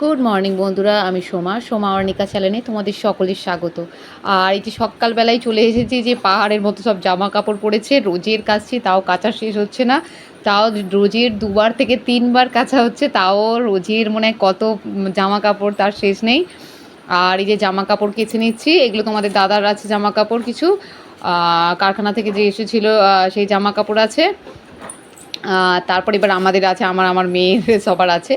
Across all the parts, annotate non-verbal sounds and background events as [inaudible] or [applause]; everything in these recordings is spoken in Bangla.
গুড মর্নিং বন্ধুরা। আমি সোমা। সোমা অর্ণিকা চ্যানেলে তোমাদের সকলের স্বাগত। আর এই যে সকালবেলায় চলে এসেছি যে পাহাড়ের মতো সব জামা কাপড় পরেছে, রোজের কাছে তাও কাচা শেষ হচ্ছে না। তাও রোজের দুবার থেকে তিনবার কাচা হচ্ছে, তাও রোজের মনে কত জামা কাপড় তার শেষ নেই। আর এই যে জামা কাপড় কেছে নিচ্ছি, এগুলো তোমাদের দাদার আছে জামা কাপড় কিছু কারখানা থেকে যে এসেছিল সেই জামা কাপড় আছে। তারপর এবার আমাদের আছে, আমার আমার মেয়ের [laughs] সবার আছে।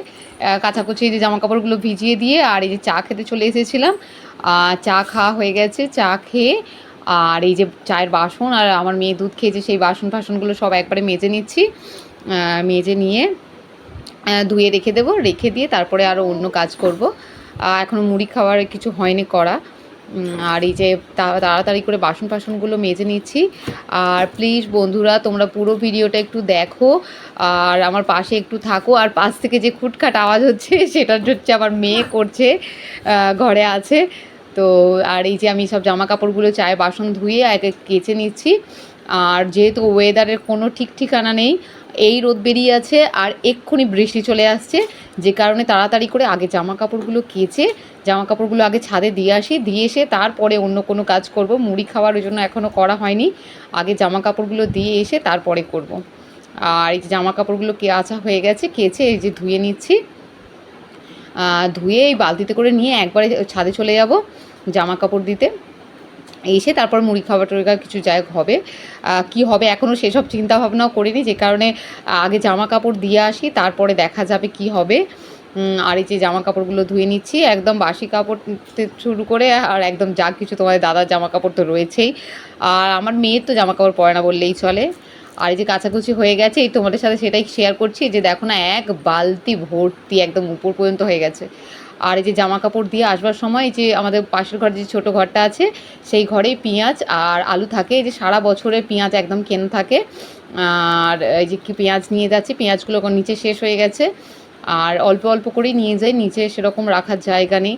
কাচাকুচি যে জামা কাপড়গুলো ভিজিয়ে দিয়ে আর এই যে চা খেতে চলে এসেছিলাম। চা খাওয়া হয়ে গেছে, চা খেয়ে আর এই যে চায়ের বাসন আর আমার মেয়ে দুধ খেয়েছে, সেই বাসন ফাসনগুলো সব একবারে মেজে নিচ্ছি। মেজে নিয়ে ধুয়ে রেখে দেবো, রেখে দিয়ে তারপরে আরও অন্য কাজ করব। এখনও মুড়ি খাওয়ার কিছু হয়নি করা। আর এই যে তাড়াতাড়ি করে বাসন ফাসনগুলো মেজে নিচ্ছি। আর প্লিজ বন্ধুরা, তোমরা পুরো ভিডিওটা একটু দেখো। আর আমার পাশে একটু থাকো। আর পাশ থেকে যে খুটখাট আওয়াজ হচ্ছে সেটা হচ্ছে আমার মেয়ে করছে ঘরে আছে। তো, আর এই যে আমি সব জামা কাপড়গুলো চায় বাসন ধুয়ে একে কেচে নিচ্ছি। আর যেহেতু ওয়েদারের কোনো ঠিক ঠিকানা নেই এই রোদ বেরিয়ে আছে আর এক্ষুনি বৃষ্টি চলে আসছে। যে কারণে তাড়াতাড়ি করে আগে জামা কাপড়গুলো কেচে জামা কাপড়গুলো আগে ছাদে দিয়ে আসি। দিয়ে এসে তারপরে অন্য কোনো কাজ করব। মুড়ি খাওয়ার জন্য এখনও করা হয়নি। আগে জামা কাপড়গুলো দিয়ে এসে তারপরে করব। আর এই যে জামা কাপড়গুলো কে আছা হয়ে গেছে, কেচে এই যে ধুয়ে নিচ্ছি। ধুয়ে এই বালতিতে করে নিয়ে একবারে ছাদে চলে যাব জামা কাপড় দিতে। এসে তারপর মুড়ি খাবার টুড়ি কিছু যাই হবে। কি হবে? এখনও সেসব চিন্তা ভাবনাও করিনি। যে কারণে আগে জামা কাপড় দিয়ে আসি, তারপরে দেখা যাবে কি হবে। আর এই যে জামা কাপড়গুলো ধুয়ে নিচ্ছি, একদম বাসি কাপড় শুরু করে আর একদম যা কিছু তোমাদের দাদার জামা কাপড় তো রয়েছেই। আর আমার মেয়ের তো জামা কাপড় পরে না বললেই চলে। আর এই যে কাচাকুচি হয়ে গেছে, এই তোমাদের সাথে সেটাই শেয়ার করছি। যে দেখো না, এক বালতি ভর্তি একদম উপর পর্যন্ত হয়ে গেছে। আর এই যে জামা কাপড় দিয়ে আসবার সময় যে আমাদের পাশের ঘরে যে ছোটো ঘরটা আছে, সেই ঘরেই পেঁয়াজ আর আলু থাকে। এই যে সারা বছরে পেঁয়াজ একদম কেনা থাকে। আর এই যে কি পেঁয়াজ নিয়ে যাচ্ছে, পেঁয়াজগুলো নিচে শেষ হয়ে গেছে। আর অল্প অল্প করেই নিয়ে যাই, নিচে সেরকম রাখার জায়গা নেই।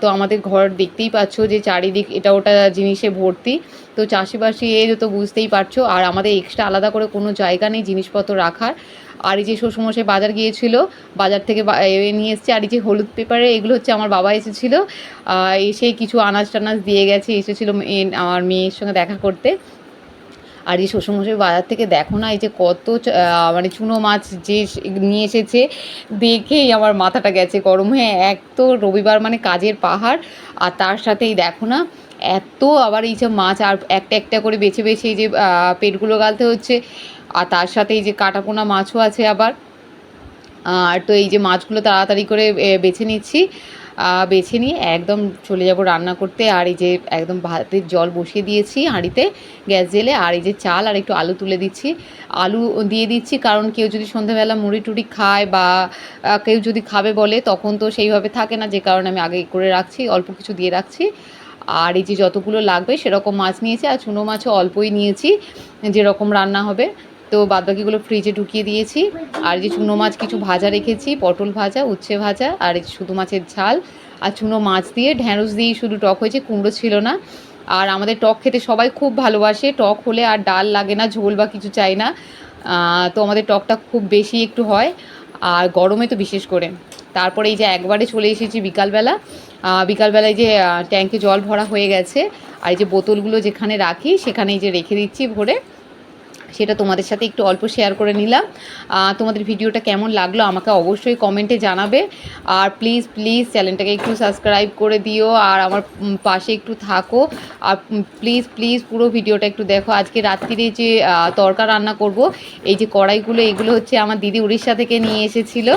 তো আমাদের ঘর দেখতেই পাচ্ছ যে চারিদিক এটা ওটা জিনিসে ভর্তি। তো চাষিবাসি এর তো বুঝতেই পারছ। আর আমাদের এক্সট্রা আলাদা করে কোনো জায়গা নেই জিনিসপত্র রাখার। আর এই যে শ্বশুরমশাই বাজার গিয়েছিল, বাজার থেকে নিয়ে এসছে, আর এই যে হলুদ পেপারে এগুলো হচ্ছে আমার বাবা এসেছিল। এসে কিছু আনাজ টানাজ দিয়ে গেছে, এসেছিল আমার মেয়ের সঙ্গে দেখা করতে। আর এই শ্বশুরমশাই বাজার থেকে দেখো না, এই যে কত মানে চুনো মাছ যে নিয়ে এসেছে, দেখেই আমার মাথাটা গেছে গরম। হয়ে, এক তো রবিবার মানে কাজের পাহাড়, আর তার সাথেই দেখো না, এত আবার এই যে মাছ আর একটা একটা করে বেছে বেছে এই যে পেটগুলো গালতে হচ্ছে। আর তার সাথে এই যে কাটাপোনা মাছও আছে আবার। আর তো এই যে মাছগুলো তাড়াতাড়ি করে বেছে নিচ্ছি। বেছে নিয়ে একদম চলে যাব রান্না করতে। আর এই যে একদম ভাতের জল বসিয়ে দিয়েছি হাঁড়িতে গ্যাস জেলে আর এই যে চাল আর একটু আলু তুলে দিচ্ছি। আলু দিয়ে দিচ্ছি কারণ কেউ যদি সন্ধ্যাবেলা মুড়ি টুড়ি খায় বা কেউ যদি খাবে বলে, তখন তো সেইভাবে থাকে না। যে কারণে আমি আগে করে রাখছি, অল্প কিছু দিয়ে রাখছি। আর এই যে যতগুলো লাগবে সেরকম মাছ নিয়েছি। আর চুনো মাছও অল্পই নিয়েছি, যেরকম রান্না হবে। তো বাদবাকিগুলো ফ্রিজে ঢুকিয়ে দিয়েছি। আর যে চুনো মাছ কিছু ভাজা রেখেছি, পটল ভাজা, উচ্ছে ভাজা, আর শুধু মাছের ঝাল, আর চুনো মাছ দিয়ে ঢ্যাঁড়স দিয়েই শুধু টক হয়েছে, কুমড়ো ছিল না। আর আমাদের টক খেতে সবাই খুব ভালোবাসে, টক হলে আর ডাল লাগে না, ঝোল বা কিছু চাই না। তো আমাদের টকটা খুব বেশি একটু হয়, আর গরমে তো বিশেষ করে। তারপরে এই যে একবারে চলে এসেছি বিকালবেলা। বিকালবেলায় যে ট্যাঙ্কে জল ভরা হয়ে গেছে, আর এই যে বোতলগুলো যেখানে রাখি সেখানে এই যে রেখে দিচ্ছি ভরে। সেটা তোমাদের সাথে একটু অল্প শেয়ার করে নিলাম। তোমাদের ভিডিওটা কেমন লাগল আমাকে অবশ্যই কমেন্টে জানাবে। আর প্লিজ প্লিজ চ্যানেলটাকে একটু সাবস্ক্রাইব করে দিও। আর আমার পাশে একটু থাকো। আর প্লিজ প্লিজ পুরো ভিডিওটা একটু দেখো। আজকে রাত্রিরে যে তরকা রান্না করব, এই যে কড়াইগুলো, এগুলো হচ্ছে আমার দিদি উড়িষ্যা থেকে নিয়ে এসেছিল।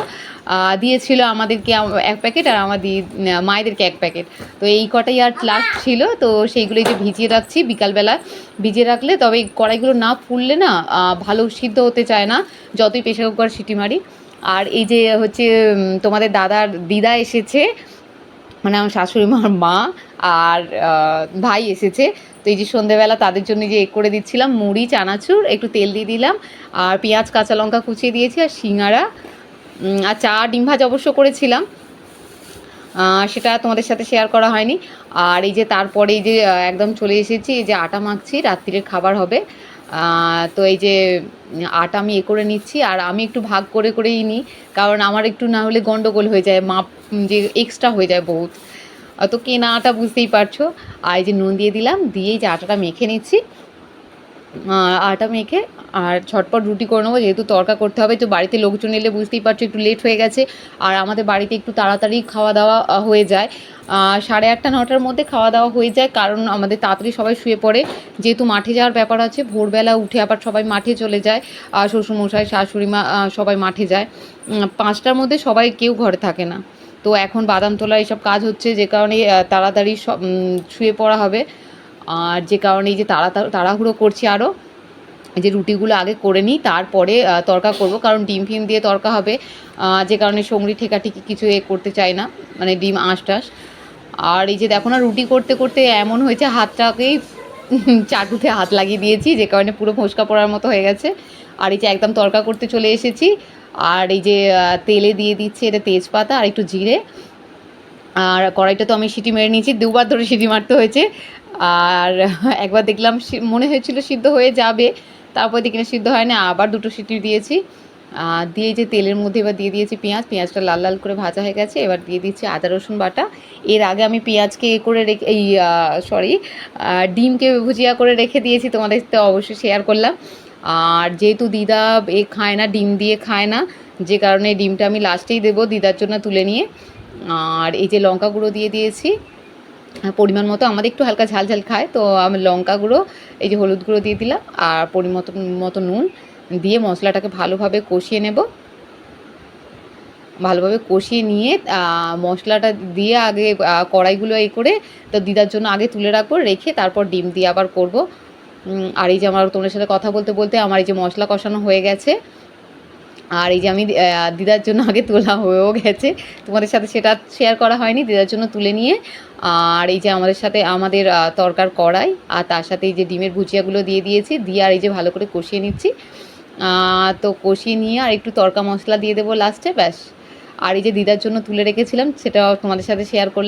দিয়েছিল আমাদেরকে এক প্যাকেট আর আমার দিদি মায়েদেরকে এক প্যাকেট। তো এই কটাই আর লাস্ট ছিল। তো সেইগুলো যে ভিজিয়ে রাখছি বিকালবেলা। ভিজিয়ে রাখলে তবে কড়াইগুলো না ফুললে না আহ, ভালো সিদ্ধ হতে চায় না যতই প্রেশার কুকার সিটি মারি। আর এই যে হচ্ছে তোমাদের দাদার দিদা এসেছে মানে আমার শাশুড়ি মার মা আর ভাই এসেছে। তো এই যে সন্ধেবেলা তাদের জন্য যে এ করে দিচ্ছিলাম মুড়ি চানাচুর একটু তেল দিয়ে দিলাম আর পেঁয়াজ কাঁচা লঙ্কা কুচিয়ে দিয়েছি আর সিঙ্গারা আর চা ডিম ভাজ অবশ্য করেছিলাম। সেটা তোমাদের সাথে শেয়ার করা হয়নি। আর এই যে তারপরে এই যে একদম চলে এসেছি এই যে আটা মাখছি রাত্রিরের খাবার হবে। তো এই যে আটা আমি এ করে নিচ্ছি, আর আমি একটু ভাগ করে করেই নিই, কারণ আমার একটু না হলে গন্ডগোল হয়ে যায়, মাপ যে এক্সট্রা হয়ে যায় বহুত। তো কেনা আটা বুঝতেই পারছ। আর এই যে নুন দিয়ে দিলাম দিয়ে যে আটাটা মেখে নিচ্ছি। আটা মেখে আর ঝটপট রুটি করে নেব, যেহেতু তরকা করতে হবে, তো বাড়িতে লোকজন এলে বুঝতেই পারছ একটু লেট হয়ে গেছে। আর আমাদের বাড়িতে একটু তাড়াতাড়ি খাওয়া দাওয়া হয়ে যায়। সাড়ে আটটা, নটার মধ্যে খাওয়া দাওয়া হয়ে যায়, কারণ আমাদের তাড়াতাড়ি সবাই শুয়ে পড়ে। যেহেতু মাঠে যাওয়ার ব্যাপার আছে, ভোরবেলা উঠে আবার সবাই মাঠে চলে যায় আর শ্বশুরমশাই, শাশুড়ি মা সবাই মাঠে যায়। পাঁচটার মধ্যে সবাই কেউ ঘরে থাকে না। তো এখন বাদাম তোলা এইসব কাজ হচ্ছে, যে কারণে তাড়াতাড়ি সব শুয়ে পড়া হবে। আর যে কারণে এই যে তাড়া তাড়াহুড়ো করছি আরও যে রুটিগুলো আগে করে নিই, তারপরে তড়কা করব। কারণ ডিম ফিম দিয়ে তড়কা হবে যে কারণে সঙ্গরি ঠেকাঠেকি কিছু এ করতে চাই না মানে ডিম আঁশ টাশ আর এই যে দেখো না, রুটি করতে করতে এমন হয়েছে, হাতটাকেই [laughs] চাটুতে হাত লাগিয়ে দিয়েছি, যে কারণে পুরো ফোসকা পড়ার মতো হয়ে গেছে। আর এই যে একদম তরকা করতে চলে এসেছি, আর এই যে তেলে দিয়ে দিচ্ছি এটা তেজপাতা আর একটু জিরে। আর কড়াইটা তো আমি সিটি মেরে নিয়েছি, দুবার ধরে সিটি মারতে হয়েছে। আর [laughs] একবার দেখলাম মনে হয়েছিল সিদ্ধ হয়ে যাবে। তারপর না সিদ্ধ হয় না আবার দুটো সিটি দিয়েছি। দিয়ে যে তেলের মধ্যে এবার দিয়ে দিয়েছি পেঁয়াজ, পেঁয়াজটা লাল লাল করে ভাজা হয়ে গেছে, এবার দিয়ে দিচ্ছি আদা, রসুন বাটা। এর আগে আমি পেঁয়াজকে এ করে রেখে, এই সরি ডিমকে ভুজিয়া করে রেখে দিয়েছি, তোমাদের সাথে অবশ্যই শেয়ার করলাম। আর যেহেতু দিদা এ খায় না, ডিম দিয়ে খায় না, যে কারণে ডিমটা আমি লাস্টেই দেবো দিদার জন্য তুলে নিয়ে। আর এই যে লঙ্কা গুঁড়ো দিয়ে দিয়েছি, পরিমাণ মতো, আমাদের একটু হালকা ঝাল ঝাল খায়, তো আমি, লঙ্কা গুঁড়ো এই যে হলুদ গুঁড়ো দিয়ে দিলাম আর পরিমত মতো নুন দিয়ে মশলাটাকে ভালোভাবে কষিয়ে নেব। ভালোভাবে কষিয়ে নিয়ে মশলাটা দিয়ে আগে কড়াইগুলো এই করে তো দিদার জন্য আগে তুলে রাখব, রেখে তারপর ডিম দিয়ে আবার করব। আর এই যে আমার তোমাদের সাথে কথা বলতে বলতে আমার এই যে মশলা কষানো হয়ে গেছে। আর এই যে আমি দিদার জন্য আগে তোলা হয়েও গেছে। তোমাদের সাথে সেটা শেয়ার করা হয়নি, দিদার জন্য তুলে নিয়ে। আর এই যে আমাদের সাথে আমাদের তরকার কড়াই আর তার সাথে এই যে ডিমের ভুজিয়াগুলো দিয়ে দিয়েছি, দিয়ে আর এই যে ভালো করে কষিয়ে নিচ্ছি। তো কষিয়ে নিয়ে আর একটু তরকা মশলা দিয়ে দেবো লাস্টে ব্যাস। আর এই যে দিদার জন্য তুলে রেখেছিলাম, সেটাও তোমাদের সাথে শেয়ার করলাম।